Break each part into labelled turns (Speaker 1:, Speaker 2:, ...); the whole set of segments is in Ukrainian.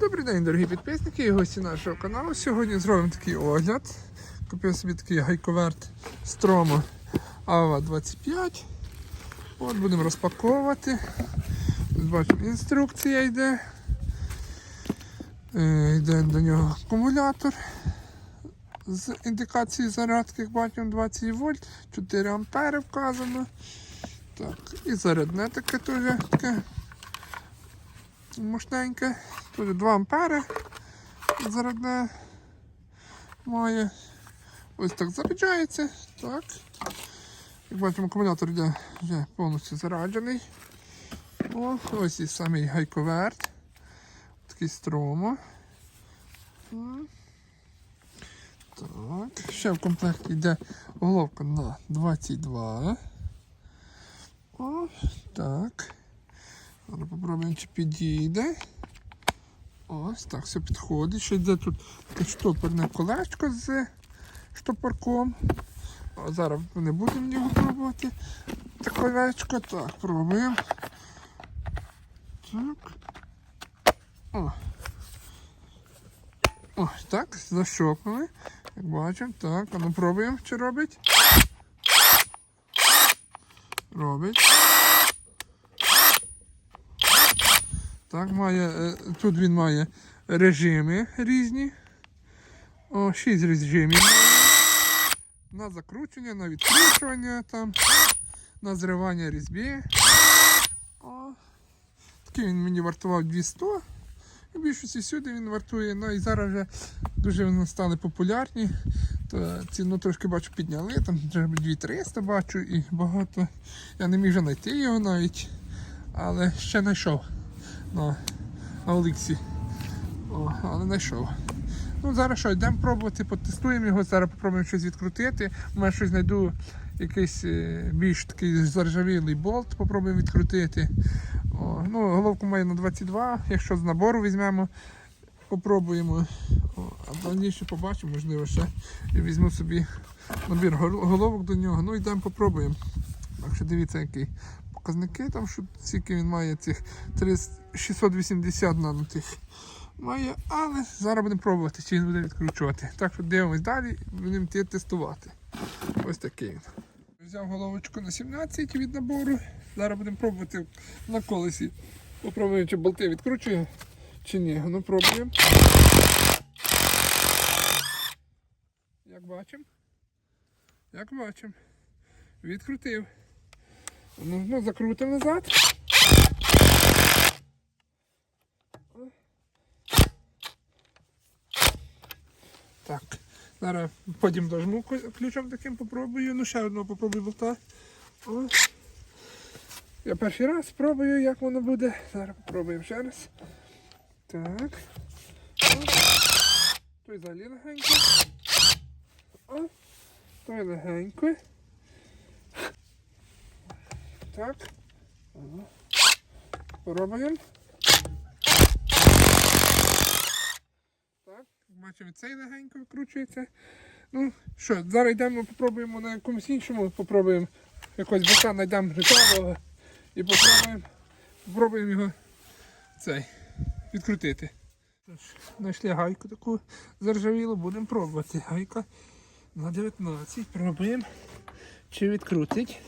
Speaker 1: Добрий день, дорогі підписники і гості нашого каналу. Сьогодні зробимо такий огляд. Купив собі такий гайковерт Stromo AVA 25. От будемо розпаковувати. Бачимо, інструкція йде. Е, Йде до нього акумулятор з індикацією зарядки, як бачимо, 20 вольт, 4 ампери вказано. Так, і зарядне таке теж таке мощненьке. Тут 2 ампери зарядне має. Ось так заряджається. Так. Як бачимо, акумулятор йде вже повністю заряджений. О, ось і самий гайковерт. Такий стромо. Так. Ще в комплекті йде головка на 22. О, так. Попробуємо, чи підійде. Ось так, все підходить. Ще йде тут таке штопорне колечко з штопорком. О, зараз не будемо в нього пробувати. Це колечко. Так, пробуємо. Так. О. Ось так, защопнули. Як бачимо, так, а ну пробуємо, чи робить. Робить. Так, має, е, тут він має режими різні. О, шість режимів. На закручування, на відкручування, там, на зривання різьби. О, такий він мені вартував 200. І більшості всюди він вартує. Ну і зараз вже дуже вони стали популярні. То ціну трошки бачу підняли, там вже 2300 бачу і багато. Я не міг вже знайти його навіть, але ще знайшов на, на Оліксі. О, але знайшов. Ну, зараз що, йдемо пробувати, потестуємо його, зараз попробуємо щось відкрутити. Може щось знайду якийсь е, більш такий заржавілий болт, попробуємо відкрутити. О, ну, головку має на 22, якщо з набору візьмемо, попробуємо. О, а дальніше побачимо, можливо, ще я візьму собі набір головок до нього. Ну йдемо попробуємо. Так що дивіться, які показники, там що скільки він має цих 300 680 нанотих має, але зараз будемо пробувати, чи він буде відкручувати. Так що дивимось далі, будемо тестувати. Ось такий він. Взяв головочку на 17 від набору. Зараз будемо пробувати на колесі. Попробуємо, чи болти відкручує, чи ні. Ну пробуємо. Як бачимо. Як бачимо. Відкрутив. Ну, ну закрутив назад. Так, зараз потім дожму ключом таким попробую. Ну ще одного попробую болта. О. Я перший раз спробую, як воно буде. Зараз попробуємо ще раз. Так. Той взагалі легенько. О. Той легенько. Так. Пробуємо. Так, бачимо, цей легенько викручується. Ну що, зараз йдемо, попробуємо на якомусь іншому, попробуємо якось бока знайдемо ржавого і попробуємо, попробуємо його цей відкрутити. Знайшли гайку таку заржавілу, будемо пробувати. Гайка на 19. Пробуємо, чи відкрутить.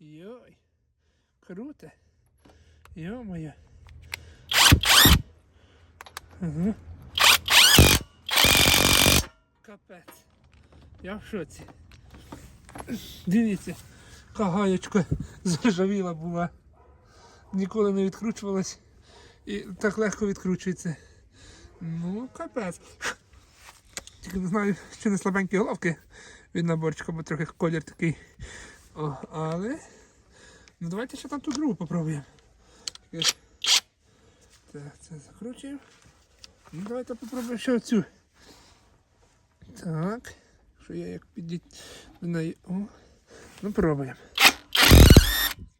Speaker 1: Йой, круто. Йо-моє. Ага. Капець. Я в шоці. Дивіться, яка гаєчка заржавіла була. Ніколи не відкручувалась і так легко відкручується. Ну, капець. Тільки не знаю, чи не слабенькі головки від наборчика, бо трохи колір такий. О, але. Ну давайте ще там ту другу попробуємо. Так, це закручуємо. Ну давайте попробуємо ще оцю. Так. Що я як підійти до неї. О. Ну пробуємо.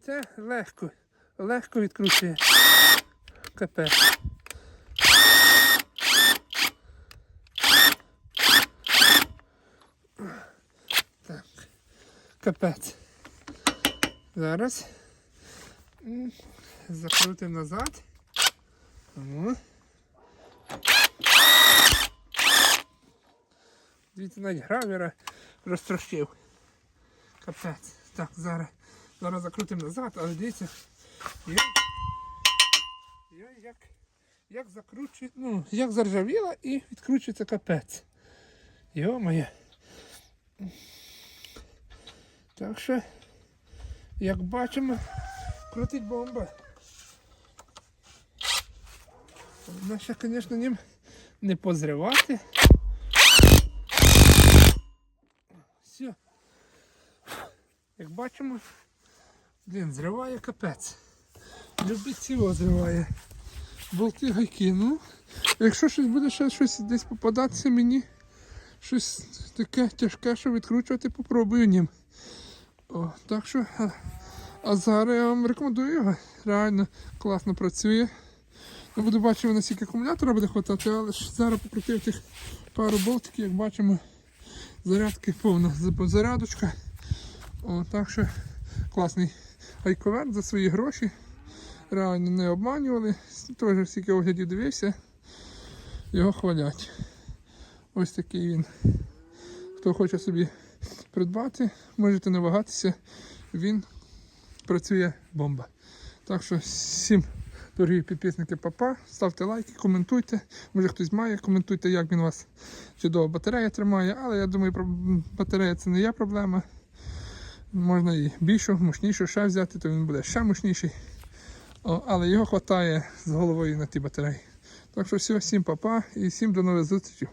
Speaker 1: Це легко. Легко відкручує. Капець. Так. Капець. Зараз. Закрутимо назад. О. Дивіться, навіть гравіра розтрощив. Капець. Так, зараз. Зараз закрутимо назад, але дивіться. Як, я як, як закручує, ну, як заржавіла і відкручується капець. Йо-моє. Так що, як бачимо, крутить бомба. Вона звісно, ним не позривати. Все. Як бачимо, блін, зриває капець. Любить цього зриває. Болти гайки. Ну, якщо щось буде ще щось десь попадатися мені, щось таке тяжке, що відкручувати, попробую ним. О, так що, а, а зараз я вам рекомендую його. Реально класно працює. Я буду бачити, наскільки акумулятора буде хватати, але ж зараз покрутив тих пару болтиків, як бачимо, зарядки повна зарядочка. О, так що класний айковерт за свої гроші. Реально не обманювали. Теж стільки оглядів дивився. Його хвалять. Ось такий він. Хто хоче собі придбати, можете не вагатися. Він працює бомба. Так що всім, дорогі підписники папа, ставте лайки, коментуйте. Може хтось має, коментуйте, як він у вас чудово батарея тримає, але я думаю, батарея це не є проблема. Можна і більшу, мощнішу ще взяти, то він буде ще мощніший. О, але його вистачає з головою на ті батареї. Так що все, всім папа і всім до нових зустрічей.